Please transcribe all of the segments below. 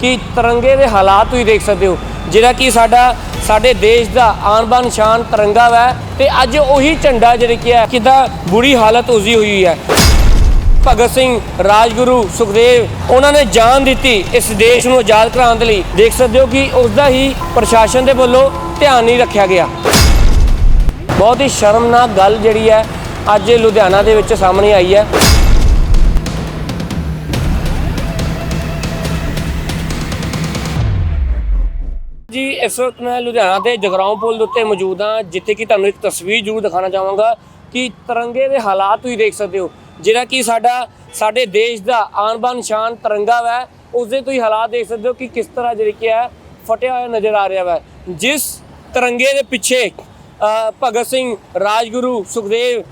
ਕਿ ਤਿਰੰਗੇ ਦੇ ਹਾਲਾਤ ਤੁਸੀਂ ਦੇਖ ਸਕਦੇ ਹੋ, ਜਿਹੜਾ ਕਿ ਸਾਡਾ, ਸਾਡੇ ਦੇਸ਼ ਦਾ ਆਨ ਬਾਨ ਸ਼ਾਨ ਤਿਰੰਗਾ ਵਾ ਤੇ ਅੱਜ ਉਹੀ ਝੰਡਾ ਜਿਹੜਾ ਕਿ ਹੈ, ਕਿਦਾਂ ਬੁਰੀ ਹਾਲਤ ਉਸਦੀ ਹੋਈ ਹੈ। ਭਗਤ ਸਿੰਘ, ਰਾਜਗੁਰੂ, ਸੁਖਦੇਵ, ਉਹਨਾਂ ਨੇ ਜਾਨ ਦਿੱਤੀ ਇਸ ਦੇਸ਼ ਨੂੰ ਆਜ਼ਾਦ ਕਰਾਉਣ ਦੇ ਲਈ। ਦੇਖ ਸਕਦੇ ਹੋ ਕਿ ਉਸ ਦਾ ਹੀ ਪ੍ਰਸ਼ਾਸਨ ਦੇ ਵੱਲੋਂ ਧਿਆਨ ਨਹੀਂ ਰੱਖਿਆ ਗਿਆ। ਬਹੁਤ ਹੀ ਸ਼ਰਮਨਾਕ ਗੱਲ ਜਿਹੜੀ ਹੈ, ਅੱਜ ਲੁਧਿਆਣਾ ਦੇ ਵਿੱਚ ਸਾਹਮਣੇ ਆਈ ਹੈ। ਜੀ, ਇਸ ਵਕਤ ਮੈਂ ਲੁਧਿਆਣਾ ਦੇ ਜਗਰਾਉਂ ਪੁਲ ਦੇ ਉੱਤੇ ਮੌਜੂਦ ਹਾਂ, ਜਿੱਥੇ ਕਿ ਤੁਹਾਨੂੰ ਇੱਕ ਤਸਵੀਰ ਜ਼ਰੂਰ ਦਿਖਾਣਾ ਚਾਹਾਂਗਾ ਕਿ ਤਿਰੰਗੇ ਦੇ ਹਾਲਾਤ ਤੁਸੀਂ ਦੇਖ ਸਕਦੇ ਹੋ। ਜਿਹੜਾ ਕਿ ਸਾਡਾ, ਸਾਡੇ ਦੇਸ਼ ਦਾ ਆਨ ਬਾਨ ਸ਼ਾਨ ਤਿਰੰਗਾ ਵਾ ਉਸ ਦੇ ਤੁਸੀਂ ਹਾਲਾਤ ਦੇਖ ਸਕਦੇ ਹੋ ਕਿ ਕਿਸ ਤਰ੍ਹਾਂ ਜਿਹੜੀ ਕਿ ਹੈ, ਫਟਿਆ ਹੋਇਆ ਨਜ਼ਰ ਆ ਰਿਹਾ ਵਾ। ਜਿਸ ਤਿਰੰਗੇ ਦੇ ਪਿੱਛੇ ਭਗਤ ਸਿੰਘ, ਰਾਜਗੁਰੂ, ਸੁਖਦੇਵ,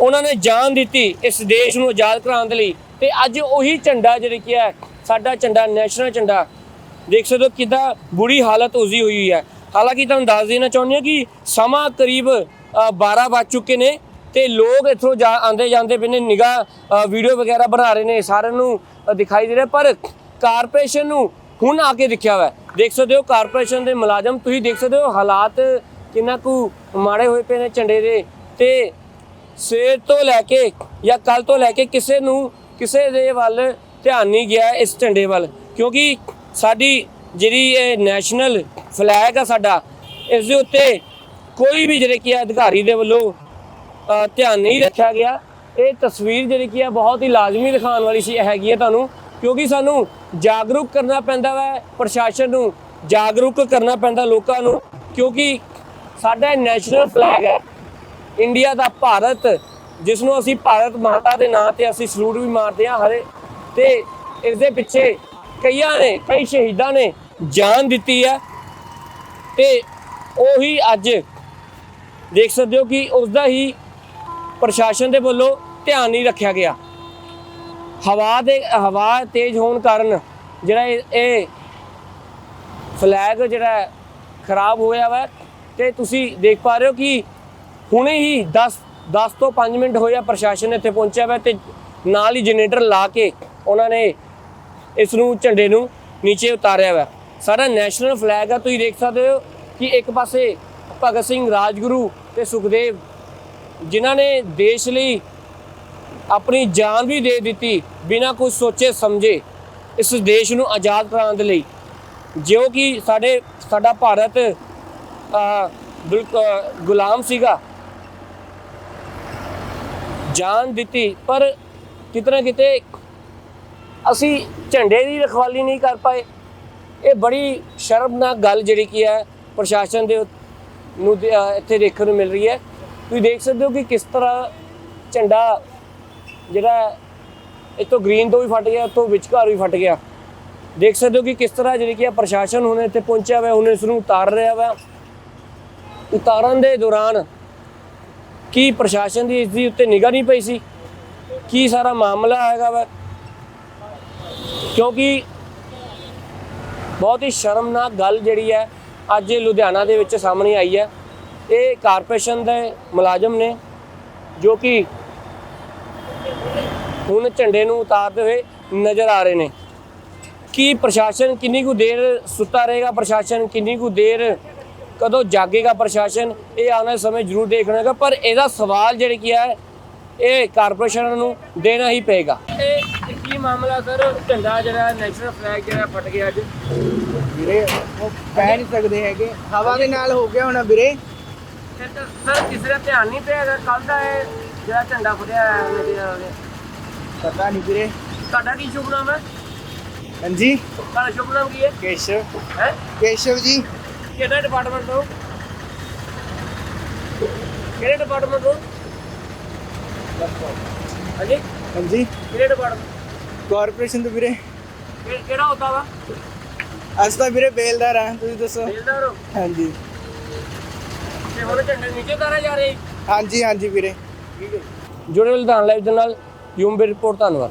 ਉਹਨਾਂ ਨੇ ਜਾਨ ਦਿੱਤੀ ਇਸ ਦੇਸ਼ ਨੂੰ ਆਜ਼ਾਦ ਕਰਾਉਣ ਦੇ ਲਈ। ਤੇ ਅੱਜ ਉਹੀ ਝੰਡਾ ਜਿਹੜਾ ਕਿ ਹੈ, ਸਾਡਾ ਝੰਡਾ, ਨੈਸ਼ਨਲ ਝੰਡਾ ਦੇਖ ਸਕਦੇ ਹੋ ਕਿੱਦਾਂ ਬੁਰੀ ਹਾਲਤ ਉਸਦੀ ਹੋਈ ਹੈ। ਹਾਲਾਂਕਿ ਤੁਹਾਨੂੰ ਦੱਸ ਦੇਣਾ ਚਾਹੁੰਦੇ ਹਾਂ ਕਿ ਸਮਾਂ ਕਰੀਬ ਅ, 12 ਵੱਜ ਚੁੱਕੇ ਨੇ ਤੇ ਲੋਕ ਇੱਥੋਂ ਜਾ ਆਂਦੇ ਜਾਂਦੇ ਪਏ ਨੇ ਨਿਗਾਹ ਵੀਡੀਓ ਵਗੈਰਾ ਬਣਾ ਰਹੇ ਨੇ ਸਾਰਿਆਂ ਨੂੰ ਦਿਖਾਈ ਦੇ ਰਿਹਾ ਪਰ ਕਾਰਪੋਰੇਸ਼ਨ ਨੂੰ ਹੁਣ ਆ ਕੇ ਦਿਖਿਆ ਹੋਇਆ ਦੇਖ ਸਕਦੇ ਹੋ ਕਾਰਪੋਰੇਸ਼ਨ ਦੇ ਮੁਲਾਜ਼ਮ ਤੁਸੀਂ ਦੇਖ ਸਕਦੇ ਹੋ ਹਾਲਾਤ ਕਿੰਨਾ ਕੁ ਮਾੜੇ ਹੋਏ ਪਏ ਨੇ ਝੰਡੇ ਦੇ ਤੇ ਸਵੇਰ ਤੋਂ ਲੈ ਕੇ ਜਾਂ ਕੱਲ ਤੋਂ ਲੈ ਕੇ ਕਿਸੇ ਨੂੰ ਕਿਸੇ ਦੇ ਵੱਲ ਧਿਆਨ ਨਹੀਂ ਗਿਆ ਇਸ ਝੰਡੇ ਵੱਲ ਕਿਉਂਕਿ ਸਾਡੀ ਜਿਹੜੀ ਇਹ ਨੈਸ਼ਨਲ ਫਲੈਗ ਆ ਸਾਡਾ, ਇਸ ਦੇ ਉੱਤੇ ਕੋਈ ਵੀ ਜਿਹੜੇ ਕੀ ਹੈ ਅਧਿਕਾਰੀ ਦੇ ਵੱਲੋਂ ਧਿਆਨ ਨਹੀਂ ਰੱਖਿਆ ਗਿਆ। ਇਹ ਤਸਵੀਰ ਜਿਹੜੀ ਕੀ ਹੈ ਬਹੁਤ ਹੀ ਲਾਜ਼ਮੀ ਦਿਖਾਉਣ ਵਾਲੀ ਸੀ ਹੈਗੀ ਹੈ ਤੁਹਾਨੂੰ, ਕਿਉਂਕਿ ਸਾਨੂੰ ਜਾਗਰੂਕ ਕਰਨਾ ਪੈਂਦਾ ਹੈ ਪ੍ਰਸ਼ਾਸਨ ਨੂੰ ਜਾਗਰੂਕ ਕਰਨਾ ਪੈਂਦਾ ਲੋਕਾਂ ਨੂੰ, ਕਿਉਂਕਿ ਸਾਡਾ ਇਹ ਨੈਸ਼ਨਲ ਫਲੈਗ ਹੈ। ਇੰਡੀਆ ਦਾ ਭਾਰਤ ਜਿਸ ਨੂੰ ਅਸੀਂ ਭਾਰਤ ਮਾਤਾ ਦੇ ਨਾਂ ਤੇ ਅਸੀਂ ਸਲੂਟ ਵੀ ਮਾਰਦੇ ਹਾਂ ਹਰੇ, ਤੇ ਇਸ ਦੇ ਪਿੱਛੇ ਕਈਆਂ ਨੇ, ਕਈ ਸ਼ਹੀਦਾਂ ਨੇ ਜਾਨ ਦਿੱਤੀ ਹੈ। ਤੇ ਉਹੀ ਅੱਜ ਦੇਖ ਸਕਦੇ ਹੋ ਕਿ ਉਸ ਦਾ ਹੀ ਪ੍ਰਸ਼ਾਸਨ ਦੇ ਵੱਲੋਂ ਧਿਆਨ ਨਹੀਂ ਰੱਖਿਆ ਗਿਆ। ਹਵਾ ਦੇ, ਹਵਾ ਤੇਜ਼ ਹੋਣ ਕਾਰਨ ਜਿਹੜਾ ਇਹ- ਫਲੈਗ ਜਿਹੜਾ ਖਰਾਬ ਹੋਇਆ ਵਾ। ਤੇ ਤੁਸੀਂ ਦੇਖ ਪਾ ਰਹੇ ਹੋ ਕਿ ਹੁਣੇ ਹੀ 10 10 ਤੋਂ 5 ਮਿੰਟ ਹੋਇਆ ਪ੍ਰਸ਼ਾਸਨ ਇੱਥੇ ਪਹੁੰਚਿਆ ਵਾ ਤੇ ਨਾਲ ਹੀ ਜਨਰੇਟਰ ਲਾ ਕੇ ਉਹਨਾਂ ਨੇ ਇਸ ਨੂੰ ਝੰਡੇ ਨੂੰ ਨੀਚੇ ਉਤਾਰਿਆ ਵਾ ਸਾਡਾ ਨੈਸ਼ਨਲ ਫਲੈਗ ਆ ਤੁਸੀਂ ਦੇਖ ਸਕਦੇ ਹੋ ਕਿ ਇੱਕ ਪਾਸੇ ਭਗਤ ਸਿੰਘ ਰਾਜਗੁਰੂ ਤੇ ਸੁਖਦੇਵ ਜਿਨ੍ਹਾਂ ਨੇ ਦੇਸ਼ ਲਈ ਆਪਣੀ ਜਾਨ ਵੀ ਦੇ ਦਿੱਤੀ ਬਿਨਾਂ ਕੁਝ ਸੋਚੇ ਸਮਝੇ ਇਸ ਦੇਸ਼ ਨੂੰ ਆਜ਼ਾਦ ਕਰਾਉਣ ਦੇ ਲਈ। ਜਿਉਂ ਕਿ ਸਾਡੇ ਸਾਡਾ ਭਾਰਤ ਅ, ਗੁਲਾਮ ਸੀਗਾ। ਜਾਨ ਦਿੱਤੀ ਪਰ ਕਿਤਨਾ ਕਿਤੇ ਅਸੀਂ ਝੰਡੇ ਦੀ ਰਖਵਾਲੀ ਨਹੀਂ ਕਰ ਪਾਏ। ਇਹ ਬੜੀ ਸ਼ਰਮਨਾਕ ਗੱਲ ਜਿਹੜੀ ਕੀ ਹੈ, ਪ੍ਰਸ਼ਾਸਨ ਦੇ ਨੂੰ ਇੱਥੇ ਦੇਖਣ ਨੂੰ ਮਿਲ ਰਹੀ ਹੈ। ਤੁਸੀਂ ਦੇਖ ਸਕਦੇ ਹੋ ਕਿ ਕਿਸ ਤਰ੍ਹਾਂ ਝੰਡਾ ਜਿਹੜਾ ਇਤੋਂ ਗ੍ਰੀਨ ਤੋਂ ਵੀ ਫਟ ਗਿਆ ਤੋਂ ਵਿਚਕਾਰ ਵੀ ਫਟ ਗਿਆ। ਦੇਖ ਸਕਦੇ ਹੋ ਕਿ ਕਿਸ ਤਰ੍ਹਾਂ ਜਿਹੜੀ ਕੀ ਹੈ, ਪ੍ਰਸ਼ਾਸਨ ਹੁਣ ਇੱਥੇ ਪਹੁੰਚਿਆ ਹੋਇਆ ਹੁਣ ਇਸ ਨੂੰ ਉਤਾਰ ਰਿਹਾ ਵਾ। ਉਤਾਰਨ ਦੇ ਦੌਰਾਨ ਕੀ ਪ੍ਰਸ਼ਾਸਨ ਦੀ ਇਸ ਦੀ ਉੱਤੇ ਨਿਗਾਹ ਨਹੀਂ ਪਈ ਸੀ? ਕੀ ਸਾਰਾ ਮਾਮਲਾ ਹੈਗਾ ਵਾ? ਕਿਉਂਕਿ ਬਹੁਤ ਹੀ ਸ਼ਰਮਨਾਕ ਗੱਲ ਜਿਹੜੀ ਹੈ ਅੱਜ ਲੁਧਿਆਣਾ ਦੇ ਵਿੱਚ ਸਾਹਮਣੇ ਆਈ ਹੈ। ਇਹ ਕਾਰਪੋਰੇਸ਼ਨ ਦੇ ਮੁਲਾਜ਼ਮ ਨੇ ਜੋ ਕਿ ਹੁਣ ਝੰਡੇ ਨੂੰ ਉਤਾਰਦੇ ਹੋਏ ਨਜ਼ਰ ਆ ਰਹੇ ਨੇ। ਕੀ ਪ੍ਰਸ਼ਾਸਨ ਕਿੰਨੀ ਕੁ ਦੇਰ ਸੁੱਤਾ ਰਹੇਗਾ? ਪ੍ਰਸ਼ਾਸਨ ਕਿੰਨੀ ਕੁ ਦੇਰ ਕਦੋਂ ਜਾਗੇਗਾ ਪ੍ਰਸ਼ਾਸਨ? ਇਹ ਆਉਣ ਵਾਲੇ ਸਮੇਂ ਜ਼ਰੂਰ ਦੇਖਣਾ ਹੈਗਾ, ਪਰ ਇਹਦਾ ਸਵਾਲ ਜਿਹੜੇ ਕੀ ਹੈ, ਇਹ ਕਾਰਪੋਰੇਸ਼ਨ ਨੂੰ ਦੇਣਾ ਹੀ ਪਏਗਾ। ਮਾਮਲਾ ਸਰ ਝੰਡਾ ਜਿਹੜਾ ਨੈਸ਼ਨਲ ਫਲੈਗ ਜਿਹੜਾ ਫਟ ਗਿਆ ਅੱਜ। ਵੀਰੇ ਉਹ ਕਹਿ ਨਹੀਂ ਸਕਦੇ ਹੈਗੇ। ਹਵਾ ਦੇ ਨਾਲ ਹੋ ਗਿਆ ਹੋਣਾ ਵੀਰੇ। ਸਰ ਕਿਸੇ ਦਾ ਧਿਆਨ ਨਹੀਂ ਪਿਆ ਕੱਲ ਦਾ ਇਹ ਜਿਹੜਾ ਝੰਡਾ ਫਟਿਆ ਹੈ ਪਤਾ ਨਹੀਂ ਵੀਰੇ। ਤੁਹਾਡਾ ਕੀ ਸ਼ੁਭ ਨਾਮ ਹੈ? ਹਾਂਜੀ। ਤੁਹਾਡਾ ਸ਼ੁਭ ਨਾਮ ਕੀ ਹੈ? ਕੇਸ਼ਵ। ਹੈ? ਕੇਸ਼ਵ ਜੀ। ਕਿਹੜਾ ਡਿਪਾਰਟਮੈਂਟ ਤੋਂ? ਕਿਹੜੇ ਡਿਪਾਰਟਮੈਂਟ ਤੋਂ? ਹਾਂਜੀ। ਹਾਂਜੀ। ਕਿਹੜੇ ਡਿਪਾਰਟਮੈਂਟ ਕਾਰਪੋਰੇਸ਼ਨ ਤੋਂ ਵੀਰੇ। ਕਿਹੜਾ ਹੁੰਦਾ ਵਾ? ਅੱਜ ਤਾਂ ਵੀਰੇ ਬੇਲਦਾਰ ਆ ਤੁਸੀਂ ਦੱਸੋ। ਬੇਲਦਾਰ ਹੋ? ਹਾਂਜੀ। ਤੇ ਹੁਣ ਝੰਡੇ ਨੀਚੇ ਉਤਾਰੇ ਜਾ ਰਹੇ ਹਾਂਜੀ ਹਾਂਜੀ ਵੀਰੇ। ਠੀਕ ਹੈ ਜੁੜੇ ਲੁਧਿਆਣਾ ਲਾਈਵ ਦੇ ਨਾਲ ਯੂਮ ਰਿਪੋਰਟ ਧੰਨਵਾਦ।